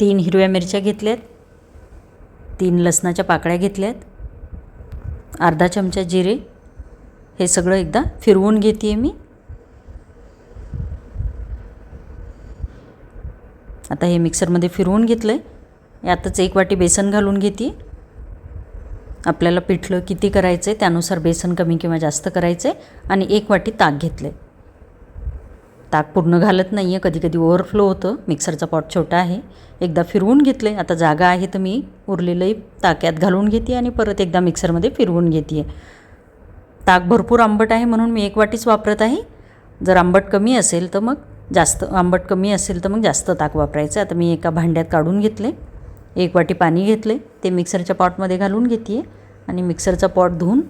तीन हिरव्या मिरच्या घेतल्यात तीन लसणाच्या पाकळ्या घेतल्यात अर्धा चमचा जिरे हे सगळं एकदा फिरवून घेते आहे मी. आता हे मिक्सरमध्ये फिरवून घेतलं आहे यातच एक वाटी बेसन घालून घेते आपल्याला पिठलं किती करायचं आहे त्यानुसार बेसन कमी किंवा जास्त करायचं आहे आणि एक वाटी ताक घेतलं आहे ताक पूर्ण घालत नाही आहे कधी कधी ओव्हरफ्लो होतं. मिक्सरचा पॉट छोटा आहे. एकदा फिरवून घेतलं आहे आता जागा आहे तर मी उरलेलंही ताक्यात घालून घेते आणि परत एकदा मिक्सरमध्ये फिरवून घेते आहे ताक भरपूर आंबट आहे म्हणून मी एक वाटीच वापरत आहे. जर आंबट कमी असेल तर मग जास्त आंबट कमी असेल तर मग जास्त ताक वापरायचं आता मी एका भांड्यात काढून घेतले एक वाटी पाणी घेतले ते मिक्सरच्या पॉटमध्ये घालून घेते आहे आणि मिक्सरचा पॉट धुवून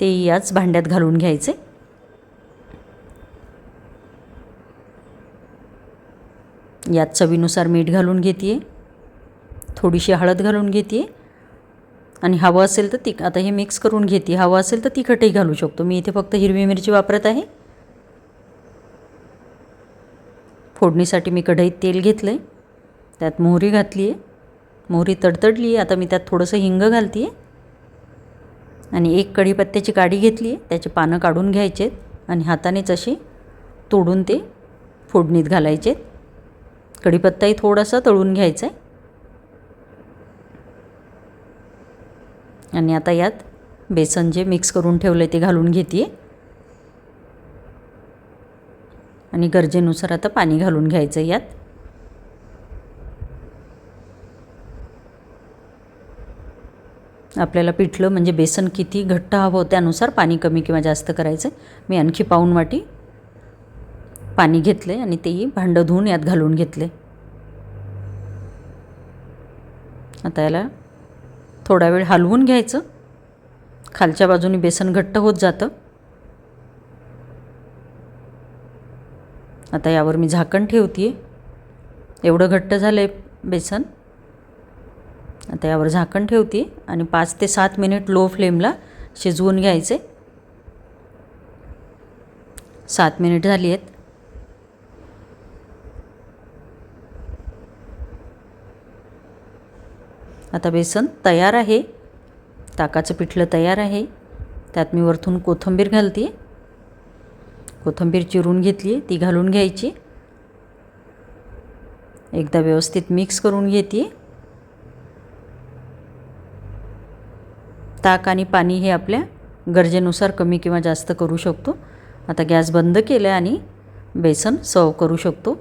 ते याच भांड्यात घालून घ्यायचे. यात चवीनुसार मीठ घालून घेते आहे थोडीशी हळद घालून घेते आणि हवं असेल तर तिख आता हे मिक्स करून घेते हवं असेल तर तिखटही घालू शकतो. मी इथे फक्त हिरवी मिरची वापरत आहे. फोडणीसाठी मी कढईत तेल घेतलं आहे त्यात मोहरी घातली आहे मोहरी तडतडली आहे आता मी त्यात थोडंसं हिंग घालते आहे आणि एक कढीपत्त्याची काडी घेतली आहे त्याचे पानं काढून घ्यायचे आहेत आणि हातानेच असे तोडून ते फोडणीत घालायचे आहेत कढीपत्ताही थोडासा तळून घ्यायचा आहे आणि आता यात बेसन जे मिक्स करून ठेवलं आहे ते घालून घेते आणि गरजेनुसार आता पाणी घालून घ्यायचं यात. आपल्याला पिठलं म्हणजे बेसन किती घट्ट हवं त्यानुसार पाणी कमी किंवा जास्त करायचं मी आणखी पाऊन वाटी पाणी घेतले आणि तेही भांडं धुवून यात घालून घेतले आता याला थोडा वेळ हलवून घ्यायचं. खालच्या बाजूने बेसन घट्ट होत जातं. आता यावर मी झाकण ठेवते एवढं घट्ट झालं आहे बेसन. आता यावर झाकण ठेवते आणि पाच ते सात मिनिट लो फ्लेमला शिजवून घ्यायचे. सात मिनिट झाली आहेत. आता बेसन तयार आहे. ताकाचं पिठलं तयार आहे. त्यात मी वरतून कोथिंबीर घालते कोथिंबीर चिरून घेतली ती घालून घ्यायची. एकदा व्यवस्थित मिक्स करून घेते ताक आणि पाणी हे आपल्या गरजेनुसार कमी किंवा जास्त करू शकतो. आता गॅस बंद केला आणि बेसन सर्व करू शकतो.